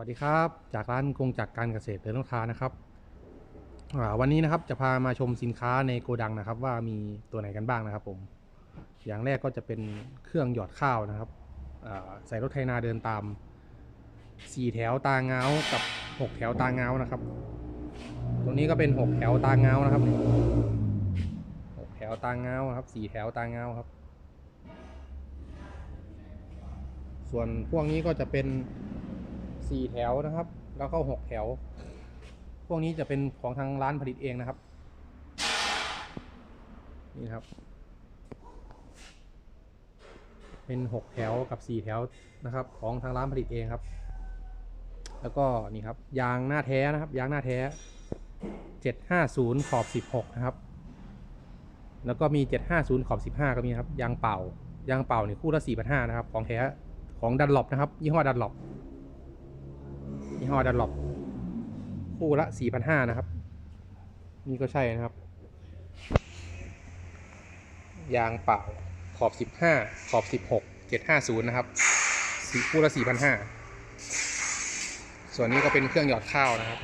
วัสดีครับ จากร้านกงจักรการเกษตรเดินลูกค้านะครับวันนี้นะครับจะพามาชมสินค้าในโกดังนะครับ ว่ามีตัวไหนกันบ้างนะครับ ผม อย่างแรกก็จะเป็นเครื่องหยอดข้าวนะครับใส่รถไถนาเดินตามสี่แถวตาเงากับหกแถวตาเงานะครับ ตัวนี้ก็เป็นหกแถวตาเงานะครับหกแถวตาเงาครับสี่แถวตาเงาครับ ส่วนพวกนี้ก็จะเป็น สี่แถวนะครับ แล้วก็หกแถว พวกนี้จะเป็นของทางร้านผลิตเองนะครับ นี่ครับ เป็นหกแถวกับสี่แถวนะครับ ของทางร้านผลิตเองครับ แล้วก็นี่ครับ ยางหน้าแท้นะครับ ยางหน้าแท้เจ็ดห้าศูนย์ขอบสิบหกนะครับ แล้วก็มีเจ็ดห้าศูนย์ขอบสิบห้าก็มีครับ ยางเป่ายางเป่าเนี่ยคู่ละสี่พันห้านะครับ ของแท้ของดันหลบนะครับ ยี่ห้อดันหลบ ยี่ห้อดันหลบคู่ละ4,500นห้านะครับ นี่ก็ใช่นะครับ ยางเปล่าขอบ15ขอบ16 750นย์นะครับสีคู่ละ4,500ส่วนนี้ก็เป็นเครื่องหยอดข้าวนะครับ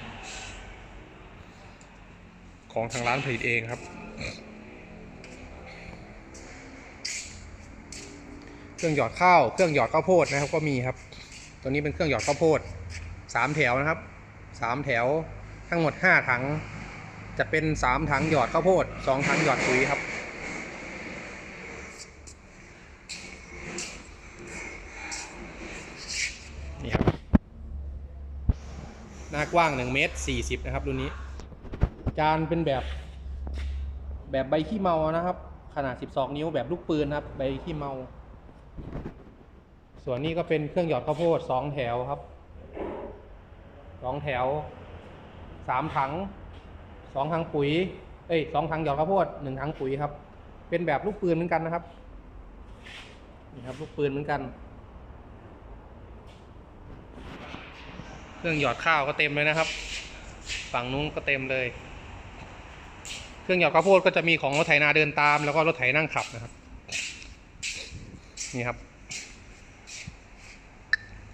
ของทางร้านผลิตเองครับ เครื่องหยอดข้าว เครื่องหยอดข้าวโพดนะครับก็มีครับ ตัวนี้เป็นเครื่องหยอดข้าวโพด สามแถวนะครับสามแถวทั้งหมดห้าถัง จะเป็นสามถังหยอดข้าวโพดสองถังหยอดปุ๋ยครับนี่ครับหน้ากว้าง1เมตร40นะครับรุ่นนี้ จานเป็นแบบแบบใบขี้เมานะครับ ขนาด 12 นิ้วแบบลูกปืนครับ ใบขี้เมา ส่วนนี้ก็เป็นเครื่องหยอดข้าวโพดสองแถวครับ สองแถวสามถังสองถังปุ๋ย เอ้ยสองถังหยอดข้าวโพดหนึ่งถังปุ๋ยครับ เป็นแบบลูกปืนเหมือนกันนะครับ นี่ครับลูกปืนเหมือนกัน เครื่องหยอดข้าวก็เต็มเลยนะครับ ฝั่งนู้นก็เต็มเลย เครื่องหยอดข้าวโพดก็จะมีของรถไถนาเดินตาม แล้วก็รถไถนั่งขับนะครับ นี่ครับ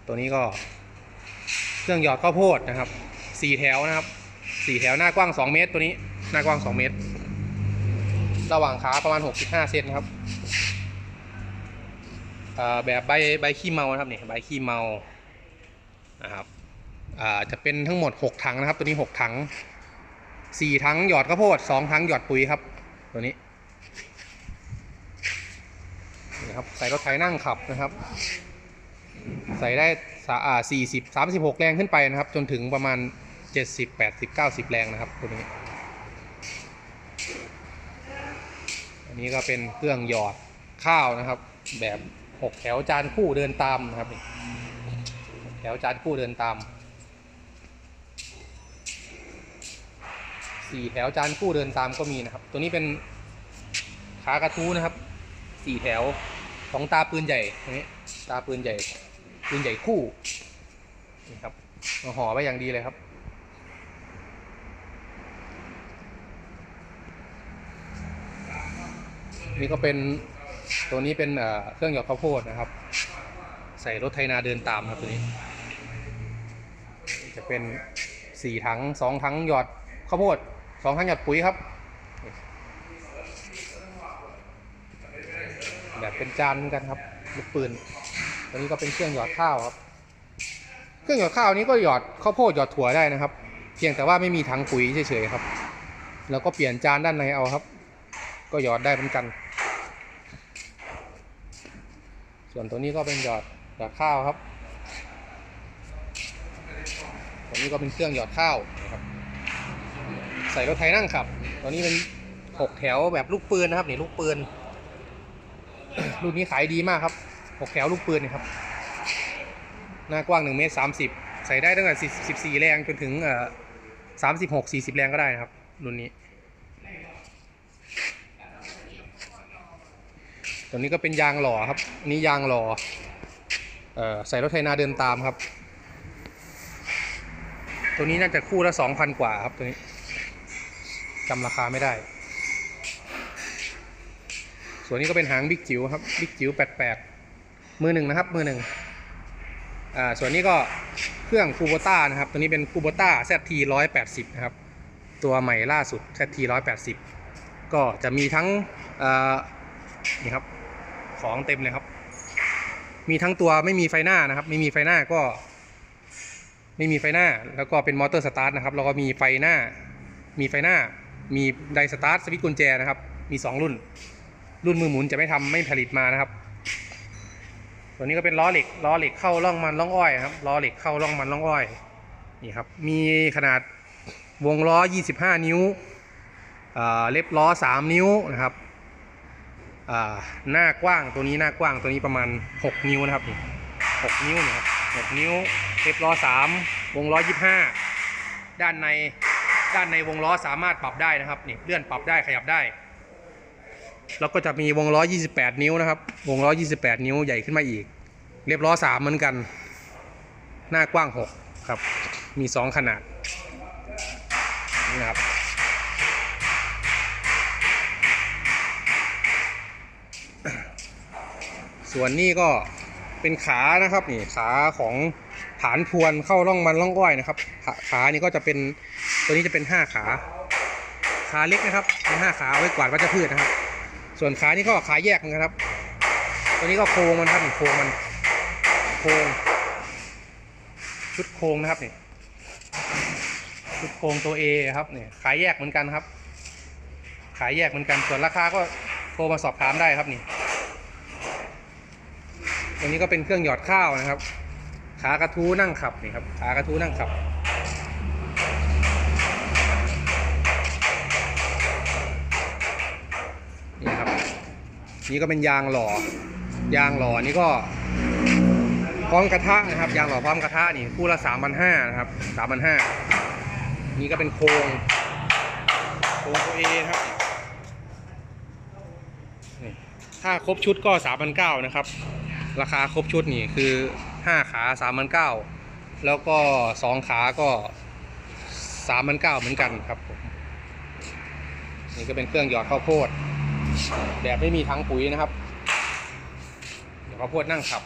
ตัวนี้ก็ รื่องหยอดข้าวโพดนะครับสี่แถวนะครับสี่แถวหน้ากว้าง 2 เมตรตัวนี้หน้ากว้าง 2 เมตร ระหว่างขาประมาณ 65 เซนครับแบบใบใบขี้เมานะครับเนี่ยใบขี้เมานะครับจะเป็นทั้งหมด 6 ถังนะครับ ตัวนี้ 6 ถัง 4 ถังหยอดข้าวโพด 2 ถังหยอดปุ๋ยครับตัวนี้นี่ครับใส่รถไถนั่งขับนะครับ ใส่ได้ อ่าสี่สิบสามสิบหกแรงขึ้นไปนะครับ จนถึงประมาณเจ็ดสิบแปดสิบเก้าสิบแรงนะครับตัวนี้ อันนี้ก็เป็นเครื่องหยอดข้าวนะครับ แบบหกแถวจานคู่เดินตามนะครับแถวจานคู่เดินตามสี่แถวจานคู่เดินตามก็มีนะครับ ตัวนี้เป็นขากระทู้นะครับสี่แถวของตาปืนใหญ่ตัวนี้ตาปืนใหญ่ ปืนใหญ่คู่นี่ครับเอาห่อไว้อย่างดีเลยครับ นี่ก็เป็นตัวนี้เป็นเอ่อเครื่องหยอดข้าวโพดนะครับ ใส่รถไถนาเดินตามครับตัวนี้ จะเป็นสี่ถังสองถังหยอดข้าวโพดสองถังหยอดปุ๋ยครับแบบเป็นจานเหมือนกันครับลูกปืน ตัวนี้ก็เป็นเครื่องหยอดข้าวครับ เครื่องหยอดข้าวนี้ก็หยอดข้าวโพดหยอดถั่วได้นะครับ เพียงแต่ว่าไม่มีถังปุ๋ยเฉยๆครับ แล้วก็เปลี่ยนจานด้านในเอาครับ ก็หยอดได้เหมือนกัน ส่วนตัวนี้ก็เป็นหยอดหยอดข้าวครับ ตัวนี้ก็เป็นเครื่องหยอดข้าวนะครับใส่รถไถนั่งขับตัวนี้เป็นหกแถวแบบลูกปืนนะครับนี่ลูกปืน รุ่นนี้ขายดีมากครับ หกแถวลูกปืนนะครับ หน้ากว้าง1เมตร30 ใส่ได้ตั้งแต่14 แรงจนถึงเอ่อ36 40แรงก็ได้นะครับรุ่นนี้ ตัวนี้ก็เป็นยางหล่อครับนนี้ยางหล่อเอ่อใส่รถไถนาเดินตามครับ ตัวนี้น่าจะคู่ละ2,000กว่าครับตัวนี้จำราคาไม่ได้ ส่วนนี้ก็เป็นหางบิ๊กจิ๋วครับบิ๊กจิ๋ว88 มือหนึ่งนะครับมือหนึ่งอ่าส่วนนี้ก็เครื่องคูโบต้านะครับ ตัวนี้เป็นคูโบต้า ZT 180 นะครับ ตัวใหม่ล่าสุด ZT 180 ก็จะมีทั้งนี่ครับของเต็มเลยครับ มีทั้งตัวไม่มีไฟหน้านะครับ ไม่มีไฟหน้าก็ ไม่มีไฟหน้า แล้วก็เป็นมอเตอร์สตาร์ทนะครับ แล้วก็มีไฟหน้า มีไฟหน้า มีไดสตาร์ทสวิตช์กุญแจนะครับ มี 2 รุ่น รุ่นมือหมุนจะไม่ทำไม่ผลิตมานะครับ ตัวนี้ก็เป็นล้อเหล็กล้อเหล็กเข้าร่องมันร่องอ้อยครับล้อเหล็กเข้าร่องมันร่องอ้อยนี่ครับมีขนาดวงล้อ 25 นิ้วอ่าเล็บล้อ 3 นิ้วนะครับหน้ากว้างตัวนี้หน้ากว้างตัวนี้ประมาณ 6 นิ้วนะครับนี่6นิ้วนะครับ6นิ้วเล็บล้อ 3 วงล้อ 25 ด้านในด้านในวงล้อสามารถปรับได้นะครับนี่เลื่อนปรับได้ขยับได้ แล้วก็จะมีวงล้อ 28 นิ้วนะครับ วงล้อ 28 นิ้วใหญ่ขึ้นมาอีก เรียบล้อ 3 เหมือนกัน หน้ากว้าง 6 ครับ มี 2 ขนาดนี่นะครับส่วนนี้ก็เป็นขานะครับนี่ขาของฐานพวนเข้าร่องมันร่องอ้อยนะครับ ขาขานี่ก็จะเป็นตัวนี้จะเป็น 5 ขา ขาเล็กนะครับเป็น5ขาเอาไว้กวาดวัชพืชนะครับ ส่วนขานี่ก็ขาแยกนะครับ ตัวนี้ก็โครงมันครับโครงมันโครงชุดโครงนะครับนี่ชุดโครงตัว A ครับนี่ขายแยกเหมือนกันครับ ขายแยกเหมือนกันส่วนราคาก็โทรมาสอบถามได้ครับนี่ตัวนี้ก็เป็นเครื่องหยอดข้าวนะครับ ขากระทู้นั่งขับนี่ครับขากระทู้นั่งขับนี่ครับ นี่ก็เป็นยางหล่อ ยางหล่อนี่ก็พร้อมกระทะนะครับ ยางหล่อพร้อมกระทะนี่คู่ละสามพันห้านะครับสามพันห้านี่ก็เป็นโครงโครงตัวเอครับนี่ถ้าครบชุดก็สามพันเก้านะครับ ราคาครบชุดนี่คือห้าขาสามพันเก้าแล้วก็สองขาก็สามพันเก้าเหมือนกันครับผมนี่ก็เป็นเครื่องหยอดข้าวโพด แบบไม่มีถังปุ๋ยนะครับ เดี๋ยวข้าวโพดนั่งขับ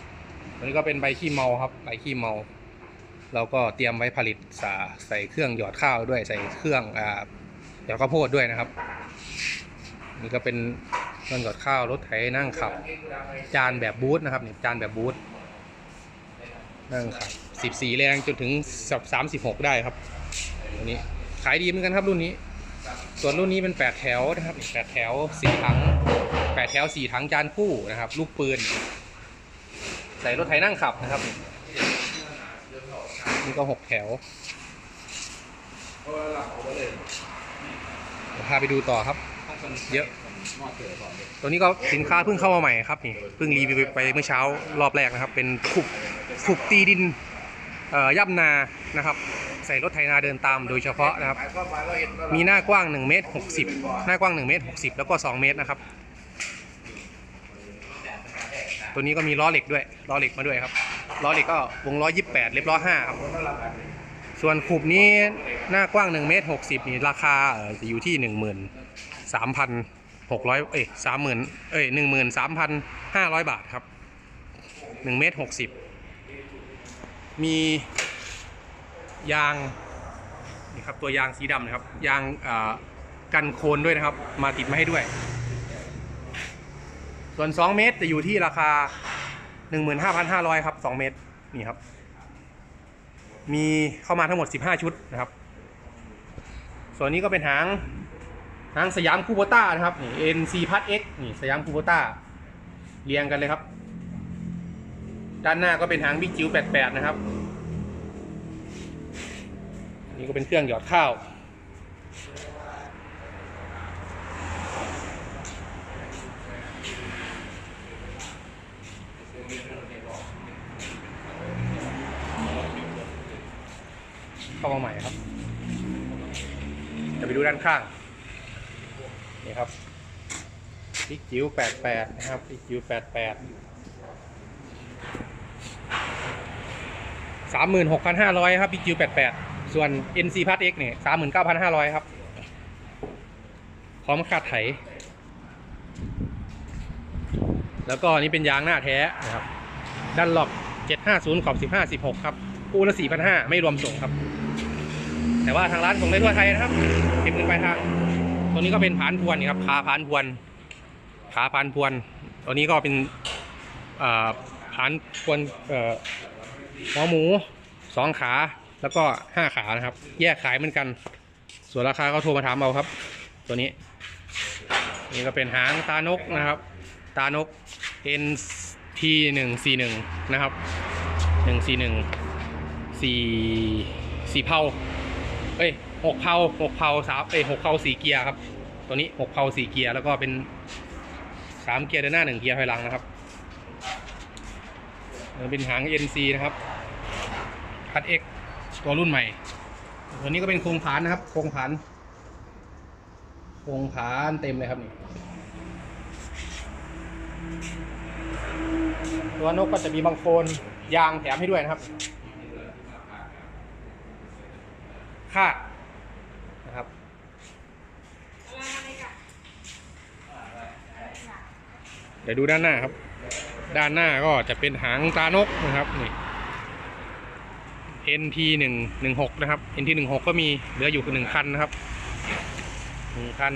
อันนี้ก็เป็นใบขี้เมาครับใบขี้เมา เราก็เตรียมไว้ผลิตสาใส่เครื่องหยอดข้าวด้วยใส่เครื่องอ่าหยอดข้าวโพดด้วยนะครับ นี่ก็เป็นเครื่องหยอดข้าวรถไถนั่งขับ จานแบบบูธนะครับนี่จานแบบบูธนั่งขับ14แรงจนถึง36ได้ครับตัวนี้ขายดีเหมือนกันครับรุ่นนี้ ส่วนรุ่นนี้เป็น8แถวนะครับ8แถว4ถัง8แถว4ถังจานคู่นะครับ ลูกปืน ใส่รถไถนั่งขับนะครับ นี่ก็6แถวพาไปดูต่อครับ เยอะ ตัวนี้ก็สินค้าเพิ่งเข้ามาใหม่ครับนี่เพิ่งรีวิวไปเมื่อเช้ารอบแรกนะครับ เป็นขุบขุบตีดินย่ำนานะครับ ใส่รถไถนาเดินตามโดยเฉพาะนะครับ มีหน้ากว้าง 1 เมตร 60 หน้ากว้าง 1 เมตร 60 แล้วก็ 2 เมตรนะครับ ตัวนี้ก็มีล้อเหล็กด้วยล้อเหล็กมาด้วยครับล้อเหล็กก็วงล้อ 28 เล็บล้อ5ครับส่วนขุบนี้หน้ากว้าง 1 เมตร 60 นี่ราคาจะอยู่ที่ 13,600 เอ้ย30,000 เอ้ย 13,500 บาทครับ 1 เมตร 60 มี ยางนี่ครับตัวยางสีดำนะครับ ยางกันโคลนด้วยนะครับ มาติดมาให้ด้วย ส่วน 2 เมตรจะอยู่ที่ราคา 15,500 ครับ 2 เมตรนี่ครับ มีเข้ามาทั้งหมด 15 ชุดนะครับ ส่วนนี้ก็เป็นหางหางสยามคูโบต้านะครับนี่ NC พัด X นี่สยามคูโบต้าเรียงกันเลยครับ ด้านหน้าก็เป็นหางบิ๊กจิ๋ว88 นะครับ นี่ก็เป็นเครื่องหยอดข้าว เข้ามาใหม่ครับ จะไปดูด้านข้าง นี่ครับพิกจิ๋ว88 นะครับพิกจิ๋ว88 36,500ครับพิกจิ๋ว88 ส่วน NC พัด X เนี่ย39,500ครับ พร้อมคาดไถ แล้วก็นนี้เป็นยางหน้าแท้นะครับ ด้านหลอก750ขอบ15 16ครับคู่ละ4,500ไม่รวมส่งครับ แต่ว่าทางร้านส่งได้ทั่วไทยนะครับเก็บเงินปลายทางตัวนี้ก็เป็นผานพวนนะครับขาผานพวนขาผานพวนตัวนี้ก็เป็นผานพวนเอ่อหัวหมูสองขา แล้วก็ห้าขานะครับ แยกขายเหมือนกัน ส่วนราคาก็โทรมาถามเอาครับ ตัวนี้ นี่ก็เป็นหางตานกนะครับ ตานก NT หนึ่งสี่หนึ่งนะครับหนึ่งสี่หนึ่งสี่สี่เผาเอ้ยหกเผาหกเผาสามเอ้ยหกเผาสี่เกียร์ครับ ตัวนี้หกเผาสี่เกียร์แล้วก็เป็นสามเกียร์เดินหน้าหนึ่งเกียร์ถอยหลังนะครับเออเป็นหาง NC นะครับคัด X ตัวรุ่นใหม่ ตัวนี้ก็เป็นโครงผานนะครับ โครงผาน โครงผานเต็มเลยครับนี่ ตัวนกก็จะมีบางโคนยางแถมให้ด้วยนะครับ คาดนะครับเดี๋ยวดูด้านหน้าครับ ด้านหน้าก็จะเป็นหางตานกนะครับนี่ NT หนึ่งหนึ่งหกนะครับ NT หนึ่งหกก็มีเหลืออยู่หนึ่งคันนะครับหนึ่งคัน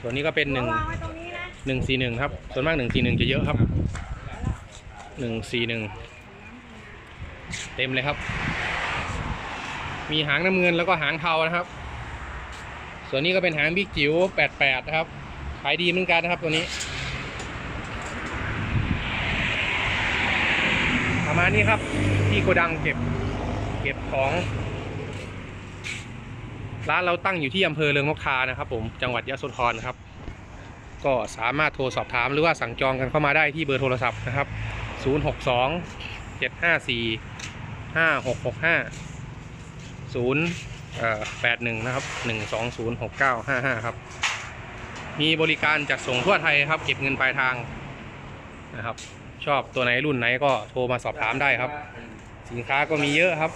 ส่วนนี้ก็เป็นหนึ่งวางไว้ตรงนี้นะหนึ่งสี่หนึ่งครับ ส่วนมากหนึ่งสี่หนึ่งจะเยอะครับหนึ่งสี่หนึ่งเต็มเลยครับ มีหางน้ำเงินแล้วก็หางเทานะครับ ส่วนนี้ก็เป็นหางบิ๊กจิ๋วแปดแปดนะครับ ขายดีเหมือนกันนะครับตัวนี้ ประมาณนี้ครับที่โกดังเก็บ เก็บของ ร้านเราตั้งอยู่ที่อำเภอเรืองนกทานะครับ ผมจังหวัดยะโสธรครับ ก็สามารถโทรสอบถามหรือว่าสั่งจองกันเข้ามาได้ที่เบอร์โทรศัพท์นะครับ 062 754 5665 0เอ่อ81 นะครับ 120 6955 ครับ มีบริการจัดส่งทั่วไทยครับ เก็บเงินปลายทางนะครับ ชอบตัวไหนรุ่นไหนก็โทรมาสอบถามได้ครับ สินค้าก็มีเยอะครับ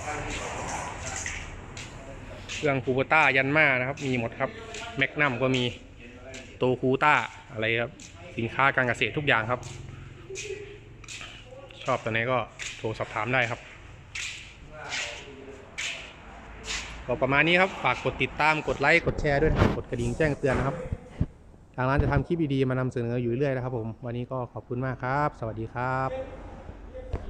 เครื่องคูโบต้ายันมานะครับ มีหมดครับ แมกนัมก็มีโตคูต้าอะไรครับ สินค้าการเกษตรทุกอย่างครับ ชอบตัวไหนก็โทรสอบถามได้ครับ ก็ประมาณนี้ครับ ฝากกดติดตาม กดไลค์ กดแชร์ด้วยนะครับ กดกระดิ่งแจ้งเตือนนะครับ ทางร้านจะทำคลิปดีๆมานำเสนออยู่เรื่อยๆนะครับผม วันนี้ก็ขอบคุณมากครับ สวัสดีครับ